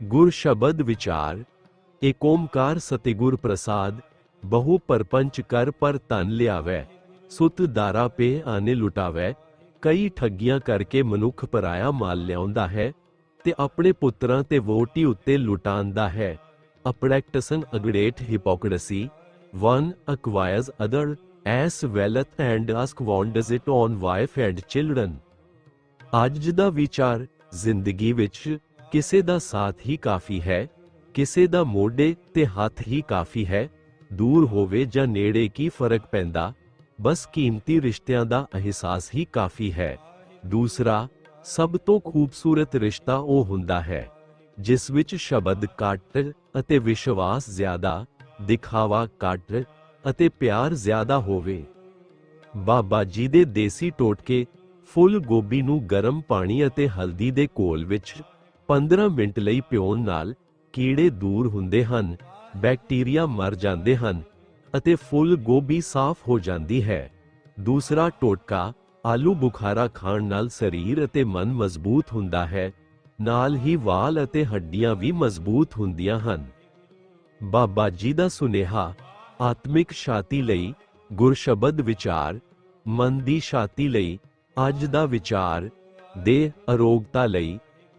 ਗੁਰ ਸ਼ਬਦ ਵਿਚਾਰ ਏਕ ਓਮਕਾਰ ਸਤਿਗੁਰ ਪ੍ਰਸਾਦ ਬਹੁ ਪਰਪੰਚ ਕਰ ਪਰ ਧਨ ਲਿਆਵੈ ਸੁਤ ਦਾਰਾ ਪੇ ਆਨੇ ਲੁਟਾਵੈ ਕਈ ਠੱਗੀਆਂ ਕਰਕੇ ਮਨੁੱਖ ਪਰਾਇਆ ਮਾਲ ਲਿਆਉਂਦਾ ਹੈ ਤੇ ਆਪਣੇ ਪੁੱਤਰਾਂ ਤੇ ਵੋਟੀ ਉੱਤੇ ਲੁਟਾਉਂਦਾ ਹੈ A practicing a great hypocrisy, one acquires other as wealth and squanders it on wife and children. ਅੱਜ ਦਾ ਵਿਚਾਰ ਜ਼ਿੰਦਗੀ ਵਿੱਚ ਕਿਸੇ ਦਾ ਸਾਥ ਹੀ ਕਾਫੀ ਹੈ, ਕਿਸੇ ਦਾ ਮੋਢੇ ਤੇ ਹੱਥ ਹੀ ਕਾਫੀ ਹੈ, ਦੂਰ ਹੋਵੇ ਜਾਂ ਨੇੜੇ ਕੀ ਫ਼ਰਕ ਪੈਂਦਾ, ਬਸ ਕੀਮਤੀ ਰਿਸ਼ਤਿਆਂ ਦਾ ਅਹਿਸਾਸ ਹੀ ਕਾਫੀ ਹੈ। ਦੂਸਰਾ, ਸਭ ਤੋਂ ਖੂਬਸੂਰਤ ਰਿਸ਼ਤਾ ਉਹ ਹੁੰਦਾ ਹੈ, ਜਿਸ ਵਿੱਚ ਸ਼ਬਦ ਘੱਟ ਅਤੇ ਵਿਸ਼ਵਾਸ ਜ਼ਿਆਦਾ, ਦਿਖਾਵਾ ਘੱਟ ਅਤੇ ਪਿਆਰ ਜ਼ਿਆਦਾ ਹੋਵੇ। ਬਾਬਾ ਜੀ ਦੇ ਦੇਸੀ ਟੋਟਕੇ ਫੁੱਲ ਗੋਭੀ ਨੂੰ ਗਰਮ ਪਾਣੀ ਅਤੇ ਹਲਦੀ ਦੇ ਘੋਲ ਵਿੱਚ 15 ਮਿੰਟ ਲਈ ਭਿਉਣ ਨਾਲ ਕੀੜੇ ਦੂਰ ਹੁੰਦੇ ਹਨ, ਬੈਕਟੀਰੀਆ ਮਰ ਜਾਂਦੇ ਹਨ ਅਤੇ ਫੁੱਲ ਗੋਭੀ ਸਾਫ਼ ਹੋ ਜਾਂਦੀ ਹੈ। ਦੂਸਰਾ ਟੋਟਕਾ ਆਲੂ ਬੁਖਾਰਾ ਖਾਣ ਨਾਲ ਸਰੀਰ ਅਤੇ ਮਨ ਮਜ਼ਬੂਤ ਹੁੰਦਾ ਹੈ, ਨਾਲ ਹੀ ਵਾਲ ਅਤੇ ਹੱਡੀਆਂ ਵੀ ਮਜ਼ਬੂਤ ਹੁੰਦੀਆਂ ਹਨ। ਬਾਬਾ ਜੀ ਦਾ ਸੁਨੇਹਾ, ਆਤਮਿਕ ਸ਼ਾਂਤੀ ਲਈ ਗੁਰਸ਼ਬਦ ਵਿਚਾਰ, ਮਨ ਦੀ ਸ਼ਾਂਤੀ ਲਈ ਅੱਜ ਦਾ ਵਿਚਾਰ ਦੇ ਅਰੋਗਤਾ ਲਈ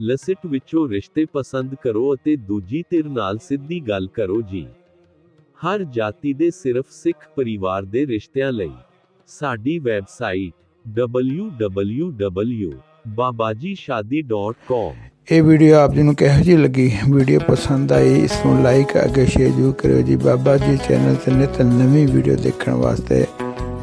ਲਿਸਟ ਵਿੱਚੋਂ ਰਿਸ਼ਤੇ ਪਸੰਦ ਕਰੋ ਅਤੇ ਦੂਜੀ ਧਿਰ ਨਾਲ ਸਿੱਧੀ ਗੱਲ ਕਰੋ ਜੀ। ਹਰ ਜਾਤੀ ਦੇ ਸਿਰਫ ਸਿੱਖ ਪਰਿਵਾਰ ਦੇ ਰਿਸ਼ਤਿਆਂ ਲਈ। ਸਾਡੀ ਵੈਬਸਾਈਟ www.babajishadi.com ਇਹ ਵੀਡੀਓ ਆਪ ਜੀ ਨੂੰ ਕਿਹੋ ਜਿਹੀ ਲੱਗੀ? ਵੀਡੀਓ ਪਸੰਦ ਆਈ, ਇਸ ਨੂੰ ਲਾਈਕ ਅੱਗੇ ਸ਼ੇਅਰ ਜ਼ਰੂਰ ਕਰਿਓ ਜੀ। ਬਾਬਾ ਜੀ ਚੈਨਲ ਤੇ ਨਿਤ ਨਵੀਂ ਵੀਡੀਓ ਦੇਖਣ ਵਾਸਤੇ